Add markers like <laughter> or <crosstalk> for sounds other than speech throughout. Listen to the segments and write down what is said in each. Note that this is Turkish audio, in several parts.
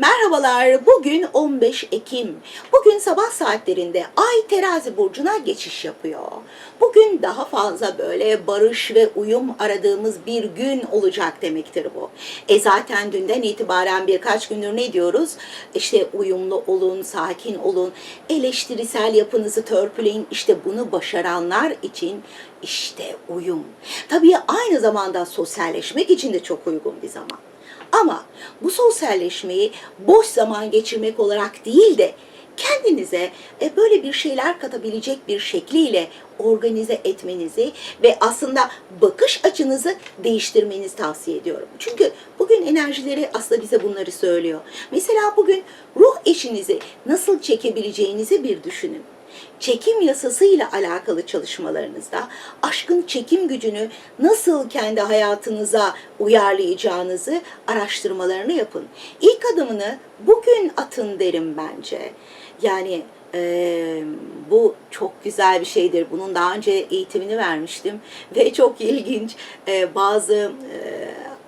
Merhabalar. Bugün 15 Ekim. Bugün sabah saatlerinde Ay Terazi burcuna geçiş yapıyor. Bugün daha fazla böyle barış ve uyum aradığımız bir gün olacak demektir bu. E zaten dünden itibaren birkaç gündür ne diyoruz? İşte uyumlu olun, sakin olun, eleştirisel yapınızı törpüleyin. İşte bunu başaranlar için işte uyum. Tabii aynı zamanda sosyalleşmek için de çok uygun bir zaman. Ama bu sosyalleşmeyi boş zaman geçirmek olarak değil de kendinize e, böyle bir şeyler katabilecek bir şekliyle organize etmenizi ve aslında bakış açınızı değiştirmenizi tavsiye ediyorum. Çünkü bugün enerjileri aslında bize bunları söylüyor. Mesela bugün ruh eşinizi nasıl çekebileceğinizi bir düşünün çekim yasasıyla alakalı çalışmalarınızda aşkın çekim gücünü nasıl kendi hayatınıza uyarlayacağınızı araştırmalarını yapın. İlk adımını bugün atın derim bence. Yani e, bu çok güzel bir şeydir. Bunun daha önce eğitimini vermiştim <laughs> ve çok ilginç e, bazı e,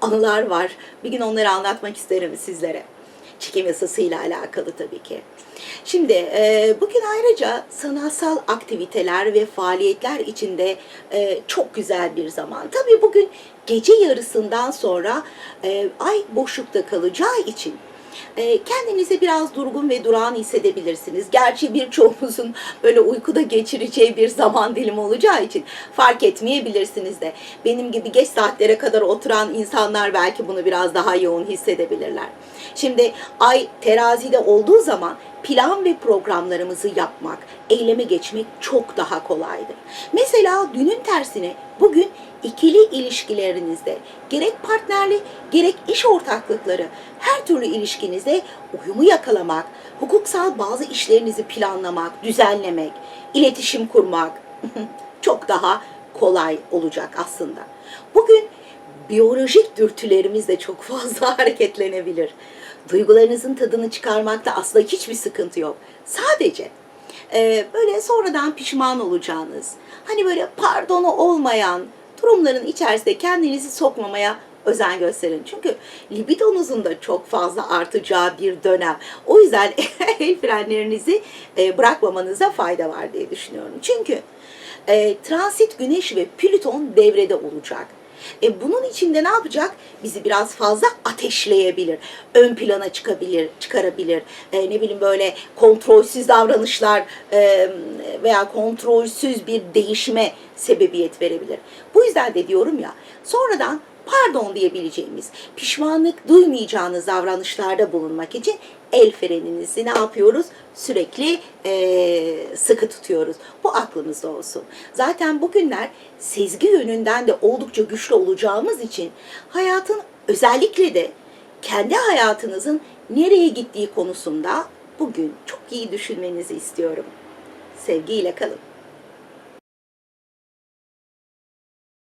anılar var. Bir gün onları anlatmak isterim sizlere. Çekim yasasıyla alakalı tabii ki. Şimdi e, bugün ayrıca sanatsal aktiviteler ve faaliyetler içinde e, çok güzel bir zaman. Tabii bugün gece yarısından sonra e, ay boşlukta kalacağı için e, kendinizi biraz durgun ve durağan hissedebilirsiniz. Gerçi birçoğumuzun böyle uykuda geçireceği bir zaman dilimi olacağı için fark etmeyebilirsiniz de. Benim gibi geç saatlere kadar oturan insanlar belki bunu biraz daha yoğun hissedebilirler. Şimdi ay terazide olduğu zaman plan ve programlarımızı yapmak, eyleme geçmek çok daha kolaydır. Mesela dünün tersine bugün ikili ilişkilerinizde gerek partnerli gerek iş ortaklıkları her türlü ilişkinizde uyumu yakalamak, hukuksal bazı işlerinizi planlamak, düzenlemek, iletişim kurmak <laughs> çok daha kolay olacak aslında. Bugün biyolojik dürtülerimiz de çok fazla <laughs> hareketlenebilir. Duygularınızın tadını çıkarmakta aslında hiçbir sıkıntı yok. Sadece e, böyle sonradan pişman olacağınız, hani böyle pardonu olmayan durumların içerisinde kendinizi sokmamaya özen gösterin. Çünkü libidonuzun da çok fazla artacağı bir dönem. O yüzden <laughs> el frenlerinizi e, bırakmamanıza fayda var diye düşünüyorum. Çünkü e, transit güneş ve Plüton devrede olacak. E bunun içinde ne yapacak? Bizi biraz fazla ateşleyebilir. Ön plana çıkabilir, çıkarabilir. E, ne bileyim böyle kontrolsüz davranışlar e, veya kontrolsüz bir değişime sebebiyet verebilir. Bu yüzden de diyorum ya sonradan pardon diyebileceğimiz, pişmanlık duymayacağınız davranışlarda bulunmak için el freninizi ne yapıyoruz? Sürekli e, sıkı tutuyoruz. Bu aklımızda olsun. Zaten bugünler sezgi yönünden de oldukça güçlü olacağımız için hayatın özellikle de kendi hayatınızın nereye gittiği konusunda bugün çok iyi düşünmenizi istiyorum. Sevgiyle kalın.